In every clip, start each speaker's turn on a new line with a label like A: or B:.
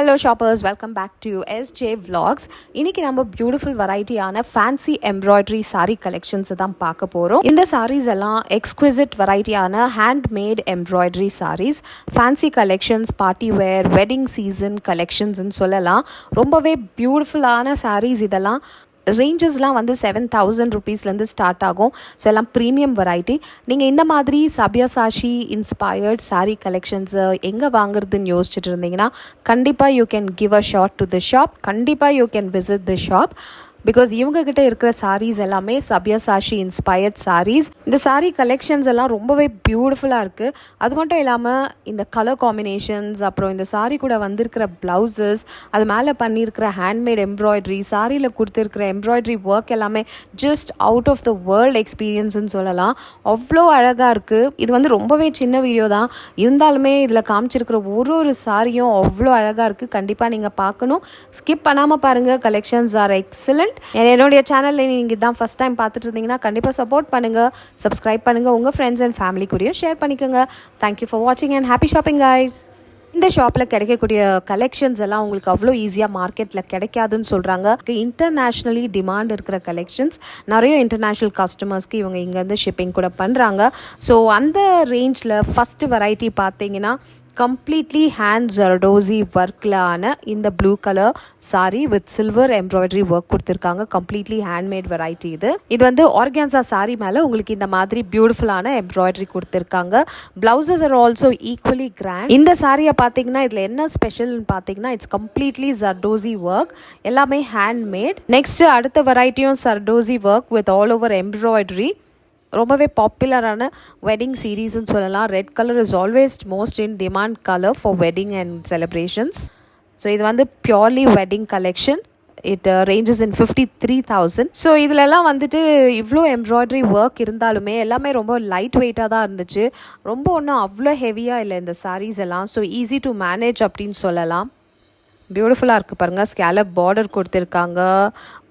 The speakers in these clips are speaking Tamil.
A: Hello shoppers welcome back to SJ vlogs இன்னைக்கு நம்ம பியூட்டிஃபுல் வெரைட்டியான ஃபேன்சி எம்ப்ராய்டரி சாரீ கலெக்ஷன்ஸ் தான் பார்க்க போகிறோம் இந்த சாரீஸ் எல்லாம் எக்ஸ்குவிசிட் வெரைட்டியான handmade embroidery sarees fancy collections party wear wedding season கலெக்ஷன்ஸ்னு சொல்லலாம். ரொம்பவே பியூட்டிஃபுல்லான சாரீஸ் இதெல்லாம் ரேஞ்சஸ்லாம் வந்து செவன் தௌசண்ட் ருபீஸ்லேருந்து ஸ்டார்ட் ஆகும். ஸோ எல்லாம் ப்ரீமியம் வெரைட்டி நீங்கள் இந்த மாதிரி சபியசாஷி இன்ஸ்பயர்ட் சாரீ கலெக்ஷன்ஸு எங்கே வாங்குறதுன்னு யோசிச்சுட்டு இருந்தீங்கன்னா கண்டிப்பாக you can give a shot to the shop கண்டிப்பாக you can visit the shop because இவங்கக்கிட்ட இருக்கிற சாரீஸ் எல்லாமே சபியசாஷி இன்ஸ்பயர்ட் சாரீஸ் இந்த சாரீ கலெக்ஷன்ஸ் எல்லாம் ரொம்பவே பியூட்டிஃபுல்லாக இருக்குது அது மட்டும் இல்லாமல் இந்த கலர் காம்பினேஷன்ஸ் அப்புறம் இந்த சாரீ கூட வந்திருக்கிற ப்ளவுசஸ் அது மேலே பண்ணியிருக்கிற ஹேண்ட்மேட் எம்ப்ராய்டரி சாரியில் கொடுத்துருக்கிற எம்ப்ராய்டரி ஒர்க் எல்லாமே just out of the world எக்ஸ்பீரியன்ஸ்னு சொல்லலாம். அவ்வளோ அழகாக இருக்குது இது வந்து ரொம்பவே சின்ன வீடியோ தான். இருந்தாலுமே இதில் காமிச்சிருக்கிற ஒரு ஒரு சாரியும் அவ்வளோ அழகாக இருக்குது கண்டிப்பாக நீங்கள் பார்க்கணும். ஸ்கிப் பண்ணாமல் பாருங்கள் கலெக்ஷன்ஸ் ஆர் எக்ஸலண்ட் என்னுடைய சேனலில் நீங்கள் இதான் ஃபஸ்ட் டைம் பார்த்துட்டு இருந்தீங்கன்னா கண்டிப்பாக சப்போர்ட் பண்ணுங்கள் சப்ஸ்கிரைப் பண்ணுங்கள் உங்கள் ஃப்ரெண்ட்ஸ் அண்ட் ஃபேமிலி கூடயும் ஷேர் பண்ணிக்கோங்க. தேங்க்யூ ஃபார் வாட்சிங் அண்ட் ஹாப்பி ஷாப்பிங் கைஸ் இந்த ஷாப்பில் கிடைக்கக்கூடிய கலெக்ஷன்ஸ் எல்லாம் உங்களுக்கு அவ்வளோ ஈஸியாக மார்க்கெட்டில் கிடைக்காதுன்னு சொல்கிறாங்க இன்டர்நேஷ்னலி டிமாண்ட் இருக்கிற கலெக்ஷன்ஸ் நிறைய இன்டர்நேஷ்னல் கஸ்டமர்ஸ்க்கு இவங்க இங்கேருந்து ஷிப்பிங் கூட பண்ணுறாங்க ஸோ அந்த ரேஞ்சில் ஃபஸ்ட்டு வெரைட்டி பார்த்தீங்கன்னா கம்ப்ளீட்லி ஹேண்ட் ஜர்டோசி ஒர்க்கில் ஆன இந்த blue colour saree with silver embroidery work கொடுத்துருக்காங்க. கம்ப்ளீட்லி ஹேண்ட்மேட் வெரைட்டி இது. இது வந்து ஆர்கான்சா சாரீ மேலே உங்களுக்கு இந்த மாதிரி பியூட்டிஃபுல்லான எம்ப்ராய்டரி கொடுத்துருக்காங்க. Blouses are also equally grand இந்த சாரியை பார்த்தீங்கன்னா இதில் என்ன ஸ்பெஷல்னு பார்த்தீங்கன்னா இட்ஸ் கம்ப்ளீட்லி ஜர்டோசி ஒர்க் எல்லாமே ஹேண்ட்மேட் நெக்ஸ்ட் அடுத்த வெரைட்டியும் zardozi work with all over embroidery ரொம்பவே பாப்புலரான வெட்டிங் சீரீஸ்னு சொல்லலாம். Red colour is always most in demand colour for wedding and celebrations so இது வந்து purely wedding collection it ranges in fifty three thousand so இதிலெல்லாம் வந்துட்டு இவ்வளோ எம்ப்ராய்டரி ஒர்க் இருந்தாலுமே எல்லாமே ரொம்ப லைட் வெயிட்டாக தான் இருந்துச்சு. ரொம்ப ஒன்றும் அவ்வளோ ஹெவியாக இல்லை இந்த சாரீஸ் எல்லாம். ஸோ ஈஸி டு மேனேஜ் அப்படின்னு சொல்லலாம். பியூட்டிஃபுல்லாக இருக்குது பாருங்கள் ஸ்கேலப் பார்டர் கொடுத்துருக்காங்க.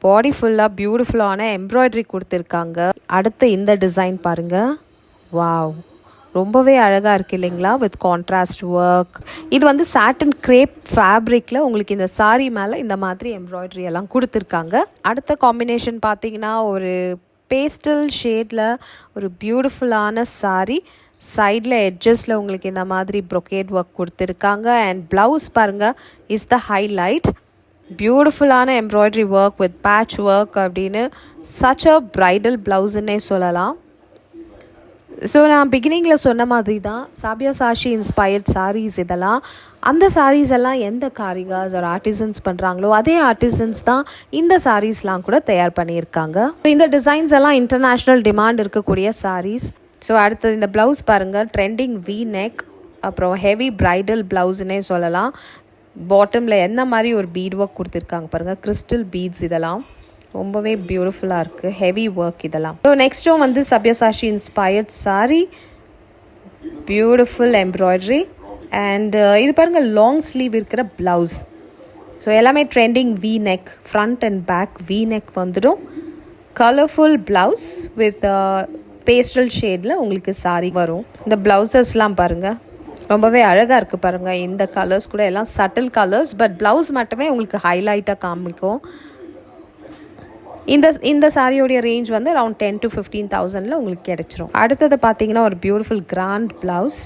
A: பாடி ஃபுல்லாக பியூட்டிஃபுல்லான எம்ப்ராய்டரி கொடுத்துருக்காங்க. அடுத்து இந்த டிசைன் பாருங்கள் வாவ் ரொம்பவே அழகாக இருக்குது இல்லைங்களா? வித் கான்ட்ராஸ்ட் ஒர்க் இது வந்து சாட்டன் கிரேப் ஃபேப்ரிக்கில் உங்களுக்கு இந்த சாரீ மேலே இந்த மாதிரி எம்ப்ராய்டரி எல்லாம் கொடுத்துருக்காங்க. அடுத்த காம்பினேஷன் பார்த்தீங்கன்னா ஒரு பேஸ்டல் ஷேடில் ஒரு பியூட்டிஃபுல்லான சாரீ சைடில் எட்ஜஸில் உங்களுக்கு இந்த மாதிரி ப்ரொக்கேட் ஒர்க் கொடுத்துருக்காங்க. அண்ட் ப்ளவுஸ் பாருங்கள் இஸ் த ஹைலைட் பியூட்டிஃபுல்லான embroidery work with patch work அப்படின்னு சச் அ ப்ரைடல் ப்ளவுஸுன்னே சொல்லலாம். ஸோ நான் பிகினிங்கில் சொன்ன மாதிரி தான் சாபியா சாஷி இன்ஸ்பயர்ட் சாரீஸ் இதெல்லாம். அந்த சாரீஸ் எல்லாம் எந்த காரிகாஸ் ஒரு ஆர்டிசன்ஸ் பண்ணுறாங்களோ அதே ஆர்டிசன்ஸ் தான் இந்த சாரீஸ்லாம் கூட தயார் பண்ணியிருக்காங்க. இந்த டிசைன்ஸ் எல்லாம் இன்டர்நேஷ்னல் டிமாண்ட் இருக்கக்கூடிய சாரீஸ் ஸோ அடுத்தது இந்த ப்ளவுஸ் பாருங்கள் ட்ரெண்டிங் வி நெக் அப்புறம் ஹெவி ப்ரைடல் ப்ளவுஸ்னே சொல்லலாம். பாட்டமில் என்ன மாதிரி ஒரு பீட் ஒர்க் கொடுத்துருக்காங்க பாருங்கள் கிறிஸ்டல் பீட்ஸ் இதெல்லாம். ரொம்பவே பியூட்டிஃபுல்லாக இருக்குது ஹெவி ஒர்க் இதெல்லாம். ஸோ நெக்ஸ்ட்டும் வந்து Sabyasachi inspired saree beautiful embroidery and இது பாருங்கள் லாங் ஸ்லீவ் இருக்கிற ப்ளவுஸ் ஸோ எல்லாமே trending V neck front and back V neck வந்துடும் கலர்ஃபுல் ப்ளவுஸ் வித் பேஸ்டல் ஷேடில் உங்களுக்கு சாரி வரும். இந்த ப்ளவுசஸ்லாம் பாருங்கள் ரொம்பவே அழகாக இருக்குது பாருங்கள் இந்த கலர்ஸ் கூட எல்லாம் சட்டில் கலர்ஸ் பட் ப்ளவுஸ் மட்டுமே உங்களுக்கு ஹைலைட்டாக காமிக்கும். இந்த இந்த சாரியோடைய ரேஞ்ச் வந்து அரவுண்ட் டென் டு ஃபிஃப்டீன் தௌசண்டில் உங்களுக்கு கிடச்சிரும். அடுத்தது பார்த்தீங்கன்னா ஒரு beautiful grand blouse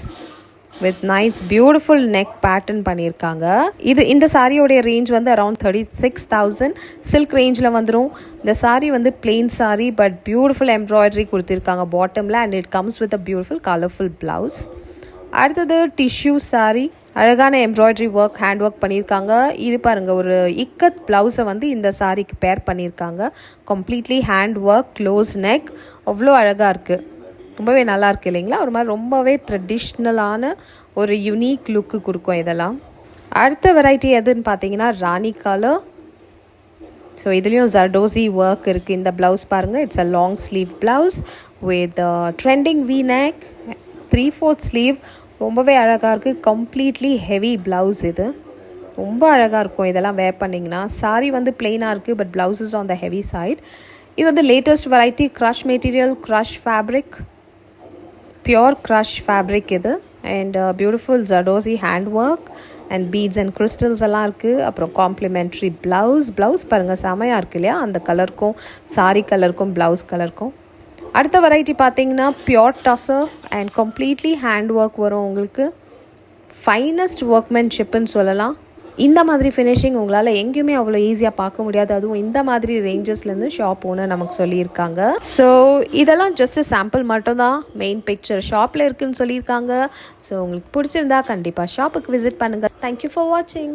A: with nice beautiful neck pattern பண்ணியிருக்காங்க. இது இந்த சாரியோடைய ரேஞ்ச் வந்து around thirty six thousand silk ரேஞ்சில் வந்துடும் இந்த சாரீ வந்து plain saree but beautiful embroidery கொடுத்துருக்காங்க பாட்டமில் and it comes with a beautiful colourful blouse அடுத்தது டிஷ்யூ சாரி அழகான எம்ப்ராய்டரி ஒர்க் ஹேண்ட் ஒர்க் பண்ணியிருக்காங்க. இது பாருங்கள் ஒரு இக்கத் ப்ளவுஸை வந்து இந்த சாரிக்கு பேர் பண்ணியிருக்காங்க. Completely hand work close neck அவ்வளோ அழகாக இருக்குது ரொம்பவே நல்லா இருக்கு இல்லைங்களா? ஒரு மாதிரி ரொம்பவே ட்ரெடிஷ்னலான ஒரு யுனீக் லுக்கு கொடுக்கும் இதெல்லாம். அடுத்த வெரைட்டி எதுன்னு பார்த்தீங்கன்னா ராணி கலர் ஸோ இதுலேயும் ஜர்டோசி ஒர்க் இருக்குது இந்த ப்ளவுஸ் பாருங்கள் it's a long sleeve blouse with trending V neck three fourth sleeve ரொம்பவே அழகாக இருக்குது கம்ப்ளீட்லி ஹெவி ப்ளவுஸ் இது. ரொம்ப அழகாக இருக்கும் இதெல்லாம் வேர் பண்ணிங்கன்னா. சாரி வந்து பிளெயினாக இருக்குது but blouses on the heavy side இது வந்து latest variety crush material crush fabric pure crush fabric இது. And beautiful zardozi hand work and beads and crystals எல்லாம் இருக்குது அப்புறம் காம்ப்ளிமெண்ட்ரி ப்ளவுஸ் ப்ளவுஸ் பாருங்கள் செமையாக இருக்கு இல்லையா? அந்த கலருக்கும் சாரி கலருக்கும் ப்ளவுஸ் கலருக்கும் அடுத்த வெரைட்டி பார்த்தீங்கன்னா pure tussar and completely hand work வரும் உங்களுக்கு. ஃபைனஸ்ட் ஒர்க்மேன்ஷிப்புன்னு சொல்லலாம். இந்த மாதிரி ஃபினிஷிங் உங்களால் எங்கேயுமே அவ்வளோ ஈஸியாக பார்க்க முடியாது. அதுவும் இந்த மாதிரி ரேஞ்சஸ்லேருந்து ஷாப் ஓனர் நமக்கு சொல்லியிருக்காங்க. ஸோ இதெல்லாம் ஜஸ்ட் சாம்பிள் மட்டும்தான். மெயின் பிக்சர் ஷாப்பில் இருக்குன்னு சொல்லியிருக்காங்க. ஸோ உங்களுக்கு பிடிச்சிருந்தா கண்டிப்பாக ஷாப்புக்கு விசிட் பண்ணுங்கள் தேங்க்யூ ஃபார் வாட்சிங்